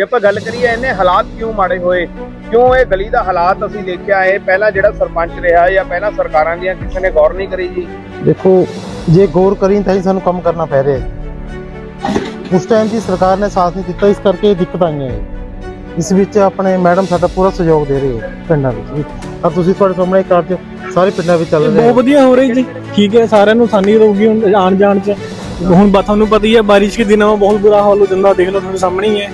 ਜੇ ਆਪਾਂ ਗੱਲ ਕਰੀਏ ਇਹਨੇ ਹਾਲਾਤ ਕਿਉਂ ਮਾੜੇ ਹੋਏ? ਕਿਉਂ ਇਹ ਗਲੀ ਦਾ ਹਾਲਾਤ ਅਸੀਂ ਦੇਖਿਆ? ਹੈ ਪਹਿਲਾਂ ਜਿਹੜਾ ਸਰਪੰਚ ਰਿਹਾ ਜਾਂ ਪਹਿਲਾਂ ਸਰਕਾਰਾਂ ਦੀਆਂ ਕਿਸੇ ਨੇ ਗੌਰ ਨਹੀਂ ਕਰੀ ਜੀ? ਦੇਖੋ ਜੇ ਗੌਰ ਕਰੀ ਤਾਂ ਹੀ ਸਾਨੂੰ ਕੰਮ ਕਰਨਾ ਪੈ ਰਿਹਾ ਹੈ। ਉਸ ਟਾਈਮ ਦੀ ਸਰਕਾਰ ਨੇ ਸਾਥ ਨਹੀਂ ਦਿੱਤਾ ਇਸ ਕਰਕੇ ਇਹ ਦਿੱਕਤ ਆਈਆਂ ਹੈ ਇਸ ਵਿੱਚ ਆਪਣੇ ਮੈਡਮ ਸਾਡਾ ਪੂਰਾ ਸਹਿਯੋਗ ਦੇ ਰਹੇ ਹੈ ਪਿੰਡਾਂ ਵਿੱਚ ਵੀ। ਆ ਤੁਸੀਂ ਤੁਹਾਡੇ ਸਾਹਮਣੇ ਕਾਰਜ ਸਾਰੇ ਪਿੰਡਾਂ ਵਿੱਚ ਚੱਲ ਇਹ ਰਿਹਾ ਬਹੁਤ ਵਧੀਆ ਹੋ ਰਹੀ ਜੀ। ਠੀਕ ਹੈ ਸਾਰਿਆਂ ਨੂੰ ਆਸਾਨੀ ਰਹੂਗੀ ਹੁਣ ਆਣ ਜਾਣ ਚ। ਹੁਣ ਤੁਹਾਨੂੰ ਪਤਾ ਹੀ ਹੈ ਬਾਰਿਸ਼ ਦੇ ਦਿਨਾਂ ਵਿੱਚ ਬਹੁਤ ਬੁਰਾ ਹਾਲ ਹੋ ਜਾਂਦਾ। ਦੇਖ ਲਓ ਤੁਹਾਡੇ ਸਾਹਮਣੇ ਹੀ ਹੈ।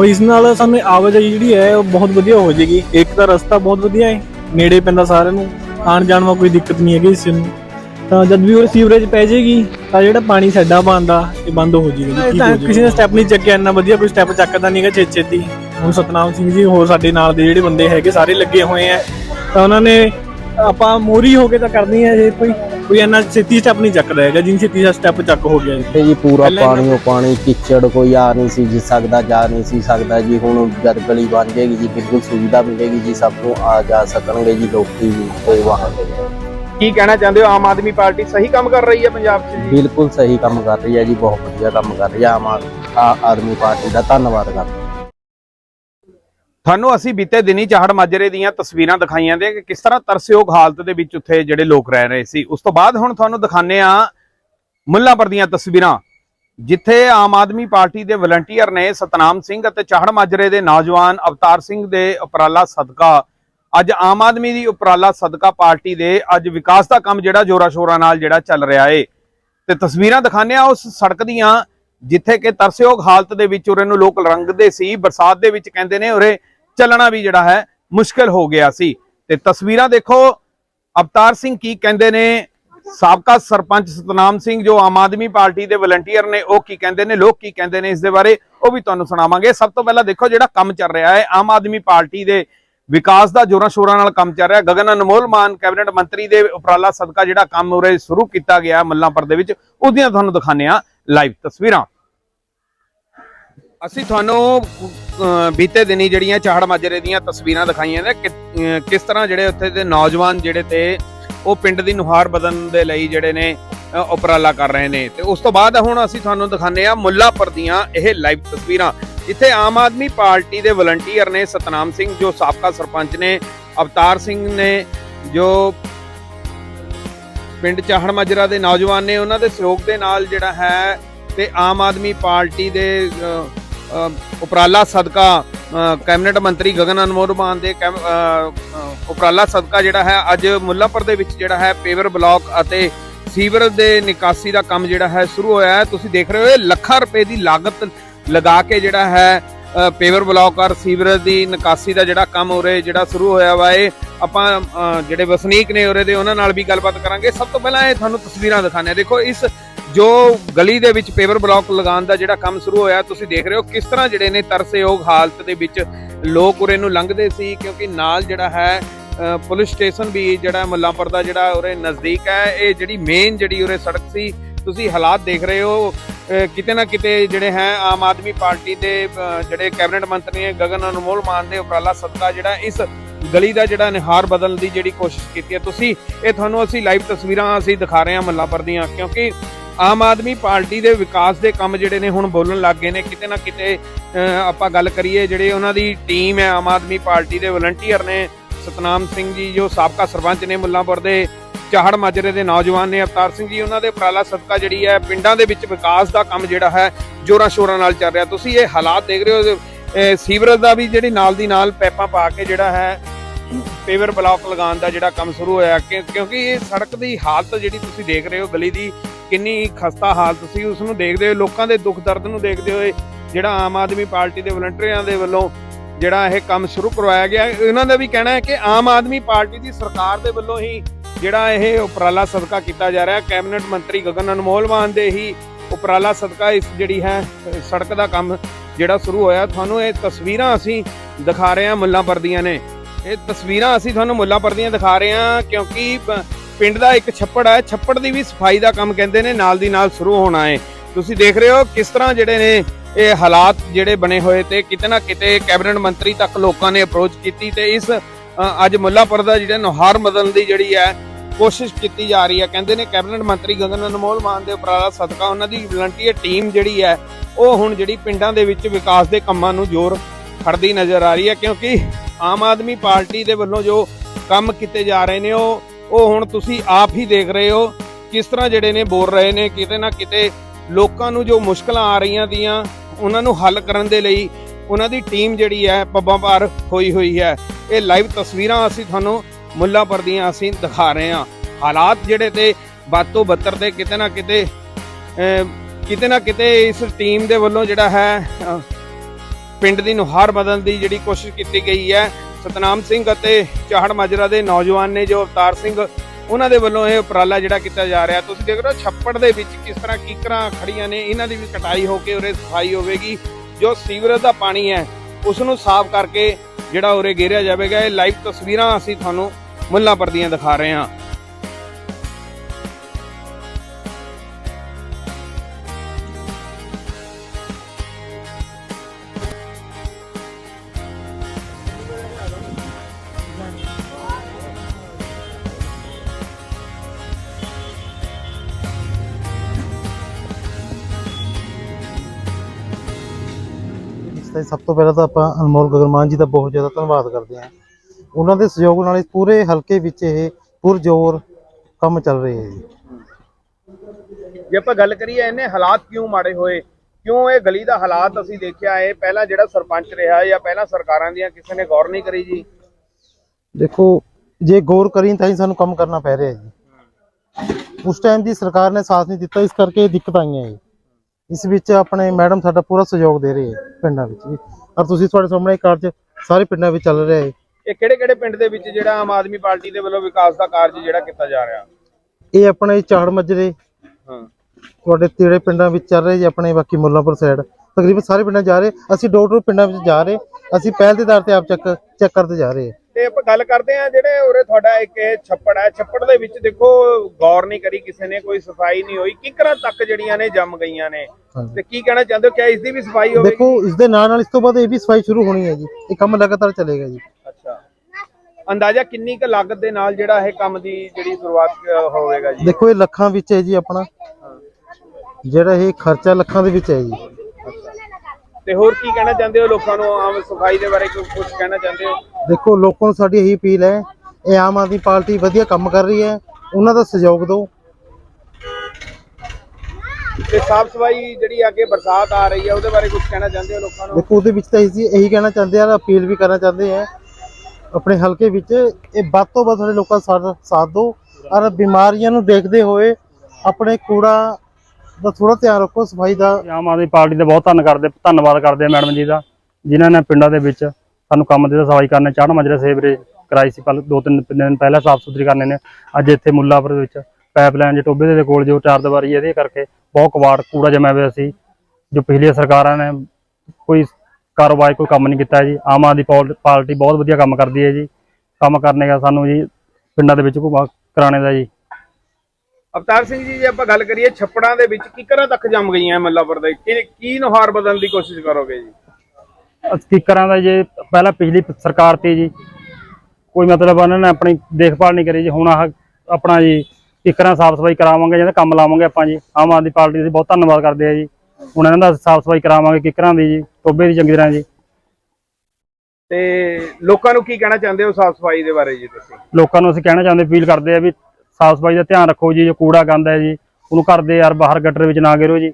ਔਰ ਇਸ ਨਾਲ ਸਾਨੂੰ ਆਵਾਜਾਈ ਜਿਹੜੀ ਹੈ ਉਹ ਬਹੁਤ ਵਧੀਆ ਹੋ ਜਾਏਗੀ। ਇੱਕ ਤਾਂ ਰਸਤਾ ਬਹੁਤ ਵਧੀਆ ਹੈ ਨੇੜੇ ਪੈਂਦਾ ਸਾਰਿਆਂ ਨੂੰ ਆਣ ਜਾਣ ਵਿੱਚ ਕੋਈ ਦਿੱਕਤ ਨਹੀਂ ਹੈਗੀ ਇਸ ਨੂੰ। ਤਾਂ ਜਦ ਵੀ ਉਹ ਸੀਵਰੇਜ ਪੈ ਜਾਏਗੀ ਤਾਂ ਜਿਹੜਾ ਪਾਣੀ ਸਾਡਾ ਬੰਦਾ ਇਹ ਬੰਦ ਹੋ ਜਾਏਗਾ ਕਿਸੇ ਨੇ ਸਟੈਪ ਨਹੀਂ ਚੱਕਿਆ ਇੰਨਾ ਵਧੀਆ ਕੋਈ ਸਟੈਪ ਚੱਕਦਾ ਨਹੀਂਗਾ ਛੇ ਛੇਤੀ ਹੁਣ ਸਤਨਾਮ ਸਿੰਘ ਜੀ ਹੋਰ ਸਾਡੇ ਨਾਲ ਦੇ ਜਿਹੜੇ ਬੰਦੇ ਹੈਗੇ ਸਾਰੇ ਲੱਗੇ ਹੋਏ ਆ। ਤਾਂ ਉਹਨਾਂ ਨੇ ਆਪਾਂ ਮੋਰੀ ਹੋ ਕੇ ਤਾਂ ਕਰਨੀ ਹੈ ਜੇ ਕੋਈ। ਕੋਈ ਇੰਨਾ ਛੇਤੀ ਸਟੈਪ ਨਹੀਂ ਚੱਕਦਾ ਹੈਗਾ ਜਿੰਨੀ ਛੇਤੀ ਦਾ ਸਟੈਪ ਚੱਕ ਹੋ ਗਿਆ। ਜੀ ਤੇ ਜੀ ਪੂਰਾ ਪਹਿਲਾਂ ਪਾਣੀ ਉਹ ਪਾਣੀ ਕਿਚੜ ਕੋਈ ਆ ਨਹੀਂ ਸੀ ਜੀ ਸਕਦਾ ਜਾ ਨਹੀਂ ਸੀ ਸਕਦਾ ਜੀ। ਹੁਣ ਜਦ ਗਲੀ ਬਣ ਜਾਏਗੀ ਜੀ ਬਿਲਕੁਲ ਸੁਵਿਧਾ ਮਿਲੇਗੀ ਜੀ ਸਭ ਨੂੰ ਆ ਜਾ ਸਕਣਗੇ ਜੀ ਲੋਕੀ ਵੀ ਤੇ ਵਾਹਨ ਕੀ ਕਹਿਣਾ ਚਾਹੁੰਦੇ ਹੋ? ਆਮ ਆਦਮੀ ਪਾਰਟੀ ਸਹੀ ਕੰਮ ਕਰ ਰਹੀ ਹੈ ਪੰਜਾਬ 'ਚ ਜੀ? ਬਿਲਕੁਲ ਸਹੀ ਕੰਮ ਕਰ ਰਹੀ ਹੈ ਜੀ ਬਹੁਤ ਵਧੀਆ ਕੰਮ ਕਰ ਰਹੀ ਹੈ। ਆਮ ਆ- ਆਦਮੀ ਪਾਰਟੀ ਦਾ ਧੰਨਵਾਦ ਕਰਦੇ। ਤੁਹਾਨੂੰ ਅਸੀਂ ਬੀਤੇ ਦਿਨੀ ਚਾਹੜ ਮਾਜਰੇ ਦੀਆਂ ਤਸਵੀਰਾਂ ਦਿਖਾਈਆਂ ਦੇ ਕਿ ਕਿਸ ਤਰ੍ਹਾਂ ਤਰਸਯੋਗ ਹਾਲਤ ਦੇ ਵਿੱਚ ਉੱਥੇ ਜਿਹੜੇ ਲੋਕ ਰਹਿ ਰਹੇ ਸੀ। ਉਸ ਤੋਂ ਬਾਅਦ ਹੁਣ ਤੁਹਾਨੂੰ ਦਿਖਾਣੇ ਆ ਮੁੱਲਾਂਪੁਰ ਦੀਆਂ ਤਸਵੀਰਾਂ, ਜਿੱਥੇ ਆਮ ਆਦਮੀ ਪਾਰਟੀ ਦੇ ਵਲੰਟੀਅਰ ਨੇ ਸਤਨਾਮ ਸਿੰਘ ਅਤੇ ਚਾਹੜ ਮਾਜਰੇ ਦੇ ਨੌਜਵਾਨ ਅਵਤਾਰ ਸਿੰਘ ਦੇ ਉਪਰਾਲਾ ਸਦਕਾ, ਅੱਜ ਆਮ ਆਦਮੀ ਦੀ ਉਪਰਾਲਾ ਸਦਕਾ ਪਾਰਟੀ ਦੇ ਅੱਜ ਵਿਕਾਸ ਦਾ ਕੰਮ ਜਿਹੜਾ ਜੋਰਾ ਸ਼ੋਰਾਂ ਨਾਲ ਜਿਹੜਾ ਚੱਲ ਰਿਹਾ ਏ। ਤੇ ਤਸਵੀਰਾਂ ਦਿਖਾਣੇ ਆ ਉਸ ਸੜਕ ਦੀਆਂ, ਜਿੱਥੇ ਕਿ ਤਰਸਯੋਗ ਹਾਲਤ ਦੇ ਵਿੱਚ ਉਰੇ ਨੂੰ ਲੋਕ ਰੰਗਦੇ ਸੀ, ਬਰਸਾਤ ਦੇ ਵਿੱਚ ਕਹਿੰਦੇ ਨੇ ਉਰੇ ਚੱਲਣਾ ਵੀ ਜਿਹੜਾ ਹੈ ਮੁਸ਼ਕਲ ਹੋ ਗਿਆ ਸੀ। ਤੇ ਤਸਵੀਰਾਂ ਦੇਖੋ, ਅਵਤਾਰ ਸਿੰਘ ਕੀ ਕਹਿੰਦੇ ਨੇ? ਸਾਬਕਾ ਸਰਪੰਚ ਸਤਨਾਮ ਸਿੰਘ ਜੋ ਆਮ ਆਦਮੀ ਪਾਰਟੀ ਦੇ ਵਲੰਟੀਅਰ ਨੇ, ਉਹ ਕੀ ਕਹਿੰਦੇ ਨੇ? ਲੋਕ ਕੀ ਕਹਿੰਦੇ ਨੇ ਇਸ ਦੇ ਬਾਰੇ? ਉਹ ਵੀ ਤੁਹਾਨੂੰ ਸੁਣਾਵਾਂਗੇ। ਸਭ ਤੋਂ ਪਹਿਲਾਂ ਦੇਖੋ ਜਿਹੜਾ ਕੰਮ ਚੱਲ ਰਿਹਾ ਹੈ। ਆਮ ਆਦਮੀ ਪਾਰਟੀ ਦੇ ਵਿਕਾਸ ਦਾ ਜੋਰਾਂ ਸ਼ੋਰਾਂ ਨਾਲ ਕੰਮ ਚੱਲ ਰਿਹਾ। ਗਗਨ ਅਨਮੋਲ, ਮਾਨ ਕੈਬਨਿਟ ਮੰਤਰੀ ਦੇ ਉਪਰਾਲਾ ਸਦਕਾ ਜਿਹੜਾ ਕੰਮ ਉਰੇ ਸ਼ੁਰੂ ਕੀਤਾ ਗਿਆ ਮੱਲਾਂਪੁਰ ਦੇ ਵਿੱਚ, ਉਹਦੀਆਂ ਤੁਹਾਨੂੰ ਦਿਖਾਣੇ ਆ ਲਾਈਵ ਤਸਵੀਰਾਂ। ਅਸੀਂ ਤੁਹਾਨੂੰ ਅਹ, ਬੀਤੇ ਦਿਨੀ ਜਿਹੜੀਆਂ ਚਾਹੜ ਮਾਜਰੇ ਦੀਆਂ ਤਸਵੀਰਾਂ ਦਿਖਾਈਆਂ ਨੇ ਕਿ- ਅਹ, ਕਿਸ ਤਰ੍ਹਾਂ ਜਿਹੜੇ ਉੱਥੇ ਦੇ ਨੌਜਵਾਨ ਜਿਹੜੇ ਤੇ ਉਹ ਪਿੰਡ ਦੀ ਨੁਹਾਰ ਬਦਲਣ ਦੇ ਲਈ ਜਿਹੜੇ ਨੇ ਅਹ, ਉਪਰਾਲਾ ਕਰ ਰਹੇ ਨੇ। ਤੇ ਉਸ ਤੋਂ ਬਾਅਦ ਹੁਣ ਅਸੀਂ ਤੁਹਾਨੂੰ ਦਿਖਾਉਂਦੇ ਆ ਮੁੱਲਾਪੁਰ ਦੀਆਂ ਇਹ ਲਾਈਵ ਤਸਵੀਰਾਂ ਇੱਥੇ ਆਮ ਆਦਮੀ ਪਾਰਟੀ ਦੇ ਵਲੰਟੀਅਰ ਨੇ ਸਤਨਾਮ ਸਿੰਘ ਜੋ ਸਾਬਕਾ ਸਰਪੰਚ ਨੇ ਅਵਤਾਰ ਸਿੰਘ ਨੇ ਜੋ ਪਿੰਡ ਚਾਹੜ ਮਾਜਰਾ ਦੇ ਨੌਜਵਾਨ ਨੇ ਉਹਨਾਂ ਦੇ ਸਹਿਯੋਗ ਦੇ ਨਾਲ ਜਿਹੜਾ ਹੈ ਤੇ ਆਮ ਆਦਮੀ ਪਾਰਟੀ ਦੇ ਅਹ, ਉਪਰਾਲਾ ਸਦਕਾ ਕੈਬਨਿਟ ਮੰਤਰੀ ਗਗਨ ਅਨਮੋਲ ਮਾਨ ਦੇ ਕੈਬ- ਉਪਰਾਲਾ ਸਦਕਾ ਜਿਹੜਾ ਹੈ, ਅੱਜ ਮੁੱਲਾਪੁਰ ਦੇ ਵਿੱਚ ਜਿਹੜਾ ਹੈ, ਪੇਵਰ ਬਲਾਕ ਅਤੇ ਸੀਵਰ ਦੇ ਨਿਕਾਸੀ ਦਾ ਕੰਮ ਜਿਹੜਾ ਹੈ, ਸ਼ੁਰੂ ਹੋਇਆ ਹੈ। ਤੁਸੀਂ ਦੇਖ ਰਹੇ ਹੋ, ਇਹ ਲੱਖਾਂ ਰੁਪਏ ਦੀ ਲਾਗਤ ਲਗਾ ਕੇ ਜਿਹੜਾ ਹੈ ਪੇਵਰ ਬਲਾਕ ਔਰ ਸੀਵਰ ਦੀ ਨਿਕਾਸੀ ਦਾ ਜਿਹੜਾ ਕੰਮ ਉਰੇ ਜਿਹੜਾ ਸ਼ੁਰੂ ਹੋਇਆ ਵਾ, ਇਹ ਆਪਾਂ ਜਿਹੜੇ ਵਸਨੀਕ ਨੇ ਉਰੇ ਦੇ, ਉਹਨਾਂ ਨਾਲ ਵੀ ਗੱਲਬਾਤ ਕਰਾਂਗੇ। ਸਭ ਤੋਂ ਪਹਿਲਾਂ ਇਹ ਤੁਹਾਨੂੰ ਤਸਵੀਰਾਂ ਦਿਖਾਣੇ ਦੇਖੋ, ਇਸ ਜੋ ਗਲੀ ਦੇ ਵਿੱਚ ਪੇਵਰ ਬਲਾਕ ਲਗਾਉਣ ਦਾ ਜਿਹੜਾ ਕੰਮ ਸ਼ੁਰੂ ਹੋਇਆ, ਤੁਸੀਂ ਦੇਖ ਰਹੇ ਹੋ ਕਿਸ ਤਰ੍ਹਾਂ ਜਿਹੜੇ ਨੇ ਤਰਸਯੋਗ ਹਾਲਤ ਦੇ ਵਿੱਚ ਲੋਕ ਉਰੇ ਨੂੰ ਲੰਘਦੇ ਸੀ, ਕਿਉਂਕਿ ਨਾਲ ਜਿਹੜਾ ਹੈ ਪੁਲਿਸ ਸਟੇਸ਼ਨ ਵੀ ਜਿਹੜਾ ਮੱਲਾਂਪੁਰ ਦਾ ਜਿਹੜਾ ਉਰੇ ਨਜ਼ਦੀਕ ਹੈ, ਇਹ ਜਿਹੜੀ ਮੇਨ ਜਿਹੜੀ ਉਰੇ ਸੜਕ ਸੀ, ਤੁਸੀਂ ਹਾਲਾਤ ਦੇਖ ਰਹੇ ਹੋ ਕਿਤੇ ਨਾ ਕਿਤੇ ਜਿਹੜੇ ਹੈ, ਆਮ ਆਦਮੀ ਪਾਰਟੀ ਦੇ ਜਿਹੜੇ ਕੈਬਨਿਟ ਮੰਤਰੀ ਨੇ ਗਗਨ ਅਨਮੋਲ ਮਾਨ ਦੇ ਉਪਰਾਲਾ ਸੱਤਾ ਜਿਹੜਾ ਇਸ ਗਲੀ ਦਾ ਜਿਹੜਾ ਨਿਹਾਰ ਬਦਲਣ ਦੀ ਜਿਹੜੀ ਕੋਸ਼ਿਸ਼ ਕੀਤੀ ਹੈ। ਤੁਸੀਂ, ਇਹ ਤੁਹਾਨੂੰ ਅਸੀਂ ਲਾਈਵ ਤਸਵੀਰਾਂ ਅਸੀਂ ਦਿਖਾ ਰਹੇ ਹਾਂ ਮੱਲਾਪੁਰ ਦੀਆਂ, ਕਿਉਂਕਿ ਆਮ ਆਦਮੀ ਪਾਰਟੀ ਦੇ ਵਿਕਾਸ ਦੇ ਕੰਮ ਜਿਹੜੇ ਨੇ ਹੁਣ ਬੋਲਣ ਲੱਗ ਗਏ ਨੇ। ਕਿਤੇ ਨਾ ਕਿਤੇ ਆਪਾਂ ਗੱਲ ਕਰੀਏ ਜਿਹੜੇ ਉਹਨਾਂ ਦੀ ਟੀਮ ਹੈ, ਆਮ ਆਦਮੀ ਪਾਰਟੀ ਦੇ ਵਲੰਟੀਅਰ ਨੇ, ਸਤਨਾਮ ਸਿੰਘ ਜੀ, ਜੋ ਸਾਬਕਾ ਸਰਪੰਚ ਨੇ ਮੁੱਲਾਂਪੁਰ ਦੇ, ਚਾਹੜ ਮਾਜਰੇ ਦੇ ਨੌਜਵਾਨ ਨੇ, ਅਵਤਾਰ ਸਿੰਘ ਜੀ, ਉਹਨਾਂ ਦੇ ਉਪਰਾਲਾ ਸਦਕਾ ਜਿਹੜੀ ਹੈ, ਪਿੰਡਾਂ ਦੇ ਵਿੱਚ ਵਿਕਾਸ ਦਾ ਕੰਮ ਜਿਹੜਾ ਹੈ, ਜੋਰਾਂ ਸ਼ੋਰਾਂ ਨਾਲ ਚੱਲ ਰਿਹਾ। ਤੁਸੀਂ ਇਹ ਹਾਲਾਤ ਦੇਖ ਰਹੇ ਹੋ ਸੀਵਰੇਜ ਦਾ ਵੀ ਜਿਹੜੀ ਨਾਲ ਦੀ ਨਾਲ ਪੈਪਾਂ ਪਾ ਕੇ ਜਿਹੜਾ ਹੈ, ਪੇਵਰ ਬਲਾਕ ਲਗਾਉਣ ਦਾ ਜਿਹੜਾ ਕੰਮ ਸ਼ੁਰੂ ਹੋਇਆ। ਕਿ- ਕਿਉਂਕਿ ਇਹ ਸੜਕ ਦੀ ਹਾਲਤ ਜਿਹੜੀ ਤੁਸੀਂ ਦੇਖ ਰਹੇ ਹੋ, ਗਲੀ ਦੀ ਕਿੰਨੀ ਖਸਤਾ ਹਾਲਤ ਸੀ ਉਸ ਨੂੰ ਦੇਖਦੇ ਹੋਏ, ਲੋਕਾਂ ਦੇ ਦੁੱਖ ਦਰਦ ਨੂੰ ਦੇਖਦੇ ਹੋਏ, ਜਿਹੜਾ ਆਮ ਆਦਮੀ ਪਾਰਟੀ ਦੇ ਵਲੰਟੀਅਰਾਂ ਦੇ ਵੱਲੋਂ ਜਿਹੜਾ ਇਹ ਕੰਮ ਸ਼ੁਰੂ ਕਰਵਾਇਆ ਗਿਆ, ਇਹਨਾਂ ਦਾ ਵੀ ਕਹਿਣਾ ਹੈ ਕਿ ਆਮ ਆਦਮੀ ਪਾਰਟੀ ਦੀ ਸਰਕਾਰ ਦੇ ਵੱਲੋਂ ਹੀ ਜਿਹੜਾ ਇਹ ਉਪਰਾਲਾ ਸਦਕਾ ਕੀਤਾ ਜਾ ਰਿਹਾ ਕੈਬਨਿਟ ਮੰਤਰੀ ਗਗਨ ਅਨਮੋਲਵਾਨ ਦੇ ਹੀ ਉਪਰਾਲਾ ਸਦਕਾ ਇਸ ਜਿਹੜੀ ਹੈ ਸੜਕ ਦਾ ਕੰਮ ਜਿਹੜਾ ਸ਼ੁਰੂ ਹੋਇਆ। ਤੁਹਾਨੂੰ ਇਹ ਤਸਵੀਰਾਂ ਅਸੀਂ ਦਿਖਾ ਰਹੇ ਹਾਂ ਮੁੱਲਾਂਪੁਰ ਦੀਆਂ ਨੇ। ਇਹ ਤਸਵੀਰਾਂ ਅਸੀਂ ਤੁਹਾਨੂੰ ਮੁੱਲਾਂਪੁਰ ਦੀਆਂ ਦਿਖਾ ਰਹੇ ਹਾਂ ਕਿਉਂਕਿ ਪਿੰਡ ਦਾ ਇੱਕ ਛੱਪੜ ਹੈ। ਛੱਪੜ ਦੀ ਵੀ ਸਫ਼ਾਈ ਦਾ ਕੰਮ ਕਹਿੰਦੇ ਨੇ, ਨਾਲ ਦੀ ਨਾਲ ਸ਼ੁਰੂ ਹੋਣਾ ਹੈ। ਤੁਸੀਂ ਦੇਖ ਰਹੇ ਹੋ ਕਿਸ ਤਰ੍ਹਾਂ ਜਿਹੜੇ ਨੇ ਇਹ ਹਾਲਾਤ ਜਿਹੜੇ ਬਣੇ ਹੋਏ ਤੇ ਕਿਤੇ ਨਾ ਕਿਤੇ ਕੈਬਨਿਟ ਮੰਤਰੀ ਤੱਕ ਲੋਕਾਂ ਨੇ ਅਪਰੋਚ ਕੀਤੀ ਤੇ ਇਸ ਅੱਜ ਮੁੱਲਾਪੁਰ ਦਾ ਜਿਹੜਾ ਨੁਹਾਰ ਬਦਲਣ ਦੀ ਜਿਹੜੀ ਹੈ, ਕੋਸ਼ਿਸ਼ ਕੀਤੀ ਜਾ ਰਹੀ ਹੈ। ਕਹਿੰਦੇ ਨੇ ਕੈਬਨਿਟ ਮੰਤਰੀ ਗਗਨ ਅਨਮੋਲ ਮਾਨ ਦੇ ਉਪਰਾਲਾ ਸਦਕਾ ਉਹਨਾਂ ਦੀ ਵਲੰਟੀਅਰ ਟੀਮ ਜਿਹੜੀ ਹੈ, ਉਹ ਹੁਣ ਜਿਹੜੀ ਪਿੰਡਾਂ ਦੇ ਵਿੱਚ ਵਿਕਾਸ ਦੇ ਕੰਮਾਂ ਨੂੰ ਜ਼ੋਰ ਖੜਦੀ ਨਜ਼ਰ ਆ ਰਹੀ ਹੈ। ਕਿਉਂਕਿ ਆਮ ਆਦਮੀ ਪਾਰਟੀ ਦੇ ਵੱਲੋਂ ਜੋ ਕੰਮ ਕੀਤੇ ਜਾ ਰਹੇ ਨੇ, ਉਹ ਉਹ ਹੁਣ ਤੁਸੀਂ ਆਪ ਹੀ ਦੇਖ ਰਹੇ ਹੋ ਕਿਸ ਤਰ੍ਹਾਂ ਜਿਹੜੇ ਨੇ ਬੋਲ ਰਹੇ ਨੇ, ਕਿਤੇ ਨਾ ਕਿਤੇ ਲੋਕਾਂ ਨੂੰ ਜੋ ਮੁਸ਼ਕਲਾਂ ਆ ਰਹੀਆਂ ਦੀਆਂ, ਉਹਨਾਂ ਨੂੰ ਹੱਲ ਕਰਨ ਦੇ ਲਈ ਉਹਨਾਂ ਦੀ ਟੀਮ ਜਿਹੜੀ ਹੈ, ਪੱਬਾਂ ਭਾਰ ਹੋਈ ਹੋਈ ਹੈ। ਇਹ ਲਾਈਵ ਤਸਵੀਰਾਂ ਅਸੀਂ ਤੁਹਾਨੂੰ ਮੁੱਲਾਪੁਰ ਦੀਆਂ ਅਸੀਂ ਦਿਖਾ ਰਹੇ ਹਾਂ। ਹਾਲਾਤ ਜਿਹੜੇ ਤੇ ਵੱਧ ਤੋਂ ਬੱਤਰ ਦੇ ਕਿਤੇ ਨਾ ਕਿਤੇ ਕਿਤੇ ਨਾ ਕਿਤੇ ਇਸ ਟੀਮ ਦੇ ਵੱਲੋਂ ਜਿਹੜਾ ਹੈ ਪਿੰਡ ਦੀ ਨੁਹਾਰ ਬਦਲਣ ਦੀ ਜਿਹੜੀ ਕੋਸ਼ਿਸ਼ ਕੀਤੀ ਗਈ ਹੈ ਸਤਨਾਮ ਸਿੰਘ ਅਤੇ ਚਾਹੜ ਮਾਜਰਾ ਦੇ ਨੌਜਵਾਨ ਨੇ ਜੋ ਅਵਤਾਰ ਸਿੰਘ, ਉਹਨਾਂ ਦੇ ਵੱਲੋਂ ਇਹ ਉਪਰਾਲਾ ਜਿਹੜਾ ਕੀਤਾ ਜਾ ਰਿਹਾ। ਤੁਸੀਂ ਦੇਖ ਰਹੇ ਹੋ ਛੱਪੜ ਦੇ ਵਿੱਚ ਕਿਸ ਤਰ੍ਹਾਂ ਕੀਕਰਾਂ ਖੜੀਆਂ ਨੇ, ਇਹਨਾਂ ਦੀ ਵੀ ਕਟਾਈ ਹੋ ਕੇ ਉਰੇ ਸਫ਼ਾਈ ਹੋਵੇਗੀ। ਜੋ ਸੀਵਰੇਜ ਦਾ ਪਾਣੀ ਹੈ ਉਸ ਨੂੰ ਸਾਫ਼ ਕਰਕੇ ਜਿਹੜਾ ਉਰੇ ਗੇਰਿਆ ਜਾਵੇਗਾ। ਇਹ ਲਾਈਵ ਤਸਵੀਰਾਂ ਅਸੀਂ ਤੁਹਾਨੂੰ ਮੁੱਲਾਂਪੁਰ ਦੀਆਂ ਦਿਖਾ ਰਹੇ ਹਾਂ। ਲਈ ਸਭ ਤੋਂ ਪਹਿਲਾਂ ਤਾਂ ਆਪਾਂ ਅਨਮੋਲ ਗਗਨਮਾਨ ਜੀ ਦਾ ਬਹੁਤ ਜ਼ਿਆਦਾ ਧੰਨਵਾਦ ਕਰਦੇ ਹਾਂ। ਉਹਨਾਂ ਦੇ ਸਹਿਯੋਗ ਨਾਲ ਇਸ ਪੂਰੇ ਹਲਕੇ ਵਿੱਚ ਇਹ ਪੁਰਜੋਰ ਕੰਮ ਚੱਲ ਰਹੇ ਹੈ ਜੀ। ਜੇ ਆਪਾਂ ਗੱਲ ਕਰੀਏ ਇਹਨੇ ਹਾਲਾਤ ਕਿਉਂ ਮਾੜੇ ਹੋਏ? ਕਿਉਂ ਇਹ ਗਲੀ ਦਾ ਹਾਲਾਤ ਅਸੀਂ ਦੇਖਿਆ? ਹੈ ਪਹਿਲਾਂ ਜਿਹੜਾ ਸਰਪੰਚ ਰਿਹਾ ਜਾਂ ਪਹਿਲਾਂ ਸਰਕਾਰਾਂ ਦੀਆਂ ਕਿਸੇ ਨੇ ਗੌਰ ਨਹੀਂ ਕਰੀ ਜੀ? ਦੇਖੋ ਜੇ ਗੌਰ ਕਰੀ ਤਾਂ ਹੀ ਸਾਨੂੰ ਕੰਮ ਕਰਨਾ ਪੈ ਰਿਹਾ ਜੀ। ਉਸ ਟਾਈਮ ਦੀ ਸਰਕਾਰ ਨੇ ਸਾਥ ਨਹੀਂ ਦਿੱਤਾ ਇਸ ਕਰਕੇ ਇਹ ਦਿੱਕਤ ਆਈਆਂ ਹੈ ਇਸ ਵਿੱਚ ਆਪਣੇ ਮੈਡਮ ਸਾਡਾ ਪੂਰਾ ਸਹਿਯੋਗ ਦੇ ਰਹੇ ਹੈ ਪਿੰਡਾਂ ਵਿੱਚ ਵੀ। ਔਰ ਤੁਸੀਂ ਤੁਹਾਡੇ ਸਾਹਮਣੇ ਇਹ ਕਾਰਜ ਸਾਰੇ ਪਿੰਡਾਂ ਵਿੱਚ ਚੱਲ ਰਿਹਾ ਹੈ। ਇਹ ਕਿਹੜੇ ਕਿਹੜੇ ਪਿੰਡ ਦੇ ਵਿੱਚ ਜਿਹੜਾ ਆਮ ਆਦਮੀ ਪਾਰਟੀ ਦੇ ਵੱਲੋਂ ਵਿਕਾਸ ਦਾ ਕਾਰਜ ਜਿਹੜਾ ਕੀਤਾ ਜਾ ਰਿਹਾ? ਇਹ ਆਪਣੇ ਚਾੜ ਮੱਜਰੇ ਹਾਂ। ਤੁਹਾਡੇ ਤੇੜੇ ਪਿੰਡਾਂ ਵਿੱਚ ਚੱਲ ਰਹੇ ਜੀ ਆਪਣੇ ਬਾਕੀ ਮੁੱਲਾਂਪੁਰ ਸਾਈਡ ਤਕਰੀਬਨ ਸਾਰੇ ਪਿੰਡਾਂ ਜਾ ਰਹੇ। ਅਸੀਂ ਡੋਰ ਟੂ ਪਿੰਡਾਂ ਵਿੱਚ ਜਾ ਰਹੇ। ਅਸੀਂ ਪਹਿਲ ਦੇ ਆਧਾਰ ਤੇ ਆਪ ਚੈੱਕ ਚੈੱਕ ਕਰਦੇ ਜਾ ਰਹੇ ਤੇ ਆਪਾਂ ਗੱਲ ਕਰਦੇ ਆ ਜਿਹੜੇ ਉਰੇ ਤੁਹਾਡਾ ਇੱਕ ਇਹ ਛੱਪੜ ਹੈ। ਛੱਪੜ ਦੇ ਵਿੱਚ ਦੇਖੋ ਗੌਰ ਨਹੀਂ ਕਰੀ ਕਿਸੇ ਨੇ ਕੋਈ ਸਫ਼ਾਈ ਨਹੀਂ ਹੋਈ। ਕਿਕਰਾਂ ਤੱਕ ਜਿਹੜੀਆਂ ਨੇ ਜੰਮ ਗਈਆਂ ਨੇ। ਤੇ ਕੀ ਕਹਿਣਾ ਚਾਹੁੰਦੇ ਹੋ? ਕਿਆ ਇਸ ਦੀ ਵੀ ਸਫ਼ਾਈ ਹੋਵੇਗੀ? ਦੇਖੋ ਇਸ ਦੇ ਨਾਲ ਨਾਲ ਇਸ ਤੋਂ ਬਾਅਦ ਇਹ ਵੀ ਸਫ਼ਾਈ ਸ਼ੁਰੂ ਹੋਣੀ ਹੈ ਜੀ। ਇਹ ਕੰਮ ਲਗਾਤਾਰ ਚੱਲੇਗਾ ਜੀ। ਅੱਛਾ। ਅੰਦਾਜ਼ਾ ਕਿੰਨੀ ਕੁ ਲਾਗਤ ਦੇ ਨਾਲ ਜਿਹੜਾ ਇਹ ਕੰਮ ਦੀ ਜਿਹੜੀ ਸ਼ੁਰੂਆਤ ਹੋਵੇਗਾ ਜੀ? ਦੇਖੋ ਇਹ ਲੱਖਾਂ ਵਿੱਚ ਹੈ ਜੀ ਆਪਣਾ। ਜਿਹੜਾ ਇਹ ਖਰਚਾ ਲੱਖਾਂ ਦੇ ਵਿੱਚ ਹੈ ਜੀ। ਤੇ ਹੋਰ ਕੀ ਕਹਿਣਾ ਚਾਹੁੰਦੇ ਹੋ ਲੋਕਾਂ ਨੂੰ? ਆਮ ਸਫ਼ਾਈ ਦੇ ਬਾਰੇ ਕੁਝ ਕਹਿਣਾ ਚਾਹੁੰਦੇ ਹੋ? ਦੇਖੋ ਲੋਕਾਂ ਨੂੰ ਸਾਡੀ ਇਹੀ ਅਪੀਲ ਹੈ ਇਹ ਆਮ ਆਦਮੀ ਪਾਰਟੀ ਵਧੀਆ ਕੰਮ ਕਰ ਰਹੀ ਹੈ ਉਹਨਾਂ ਦਾ ਸਹਿਯੋਗ ਦਿਓ। ਤੇ ਸਾਫ਼ ਸਫ਼ਾਈ ਜਿਹੜੀ ਅੱਗੇ ਬਰਸਾਤ ਆ ਰਹੀ ਹੈ ਉਹਦੇ ਬਾਰੇ ਕੁਝ ਕਹਿਣਾ ਚਾਹੁੰਦੇ ਹੋ ਲੋਕਾਂ ਨੂੰ? ਦੇਖੋ ਉਹਦੇ ਵਿੱਚ ਤਾਂ ਅਸੀਂ ਇਹੀ ਕਹਿਣਾ ਚਾਹੁੰਦੇ ਆ ਅਪੀਲ ਵੀ ਕਰਨਾ ਚਾਹੁੰਦੇ ਆ ਆਪਣੇ ਹਲਕੇ ਵਿੱਚ ਇਹ ਵੱਧ ਤੋਂ ਵੱਧ ਸਾਡੇ ਲੋਕਾਂ ਦਾ ਸਾਥ ਸਾਥ ਦਿਓ ਔਰ ਬਿਮਾਰੀਆਂ ਨੂੰ ਦੇਖਦੇ ਹੋਏ ਆਪਣੇ ਕੂੜਾ ਦਾ ਥੋੜਾ ਧਿਆਨ ਰੱਖੋ ਸਫ਼ਾਈ ਦਾ। ਆਮ ਆਦਮੀ ਪਾਰਟੀ ਦਾ ਬਹੁਤ ਧੰਨ ਕਰਦੇ ਧੰਨਵਾਦ ਕਰਦੇ ਆ ਮੈਡਮ ਜੀ ਦਾ ਜਿਨ੍ਹਾਂ ਨੇ ਪਿੰਡਾਂ ਦੇ ਵਿੱਚ ਸਾਨੂੰ ਕੰਮ ਦੇ ਸਫ਼ਾਈ ਕਰਨੇ ਚਾੜ ਮਜਰੇ ਸੇਵਰੇਜ ਕਰਾਈ ਸੀ, ਪਹਿਲਾਂ ਦੋ ਤਿੰਨ ਦਿਨ ਪਹਿਲਾਂ ਸਾਫ਼ ਸੁਥਰੀ ਕਰਨੇ ਨੇ। ਅੱਜ ਇੱਥੇ ਮੁੱਲਾਪੁਰ ਦੇ ਵਿੱਚ ਪਾਈਪਲਾਈਨ ਜੇ ਟੋਬੇ ਦੇ ਕੋਲ ਜੋ ਚਾਰ ਦੀਵਾਰੀ ਇਹਦੇ ਕਰਕੇ ਬਹੁਤ ਕਵਾੜ ਕੂੜਾ ਜਮਿਆ ਹੋਇਆ ਸੀ। ਜੋ ਪਿਛਲੀਆਂ ਸਰਕਾਰਾਂ ਨੇ ਕੋਈ ਕਾਰੋਬਾਰ, ਕੋਈ ਕੰਮ ਨਹੀਂ ਕੀਤਾ ਜੀ। ਆਮ ਆਦਮੀ ਪਾਲ- ਪਾਰਟੀ ਬਹੁਤ ਵਧੀਆ ਕੰਮ ਕਰਦੀ ਹੈ ਜੀ। ਕੰਮ ਕਰਨੇ ਦਾ ਸਾਨੂੰ ਜੀ ਪਿੰਡਾਂ ਦੇ ਵਿੱਚ ਘੁਮਾ ਕਰਾਣੇ ਦਾ ਜੀ। ਅਵਤਾਰ ਸਿੰਘ ਜੀ, ਜੇ ਆਪਾਂ ਗੱਲ ਕਰੀਏ ਛੱਪੜਾਂ ਦੇ ਵਿੱਚ ਕਿਕਰਾਂ ਤੱਕ ਜੰਮ ਗਈਆਂ ਮੱਲਾਪੁਰ ਦੇ? ਕੀ ਨੁਹਾਰ ਬਦਲਣ ਦੀ ਕੋਸ਼ਿਸ਼ ਕਰੋਗੇ ਜੀ? ਸਪੀਕਰਾਂ ਦਾ ਜੇ ਪਹਿਲਾਂ ਪਿਛਲੀ ਸਰਕਾਰ ਤੇ ਜੀ ਕੋਈ ਮਤਲਬ ਉਹਨਾਂ ਨੇ ਆਪਣੀ ਦੇਖਭਾਲ ਨਹੀਂ ਕਰੀ ਜੀ ਹੁਣ ਆਹ ਆਪਣਾ ਜੀ ਸਪੀਕਰਾਂ ਸਾਫ਼ ਸਫ਼ਾਈ ਕਰਾਵਾਂਗੇ ਜਾਂ ਕੰਮ ਲਾਵਾਂਗੇ ਆਪਾਂ ਜੀ ਆਮ ਆਦਮੀ ਪਾਰਟੀ ਦੇ ਬਹੁਤ ਧੰਨਵਾਦ ਕਰਦੇ ਆ ਜੀ। ਹੁਣ ਇਹਨਾਂ ਦਾ ਸਾਫ਼ ਸਫ਼ਾਈ ਕਰਾਵਾਂਗੇ ਕਿਕਰਾਂ ਦੀ ਜੀ ਟੋਬੇ ਦੀ ਚੰਗੀ ਤਰ੍ਹਾਂ ਜੀ। ਤੇ ਲੋਕਾਂ ਨੂੰ ਕੀ ਕਹਿਣਾ ਚਾਹੁੰਦੇ ਹੋ ਸਾਫ਼ ਸਫ਼ਾਈ ਦੇ ਬਾਰੇ ਜੀ ਤੁਸੀਂ? ਲੋਕਾਂ ਨੂੰ ਅਸੀਂ ਕਹਿਣਾ ਚਾਹੁੰਦੇ ਅਪੀਲ ਕਰਦੇ ਆ ਵੀ ਸਾਫ਼ ਸਫ਼ਾਈ ਦਾ ਧਿਆਨ ਰੱਖੋ ਜੀ ਜੋ ਕੂੜਾ ਗੰਦ ਹੈ ਜੀ ਉਹਨੂੰ ਘਰ ਦੇ ਯਾਰ ਬਾਹਰ ਗਟਰ ਵਿੱਚ ਨਾ ਗਿਰੋ ਜੀ।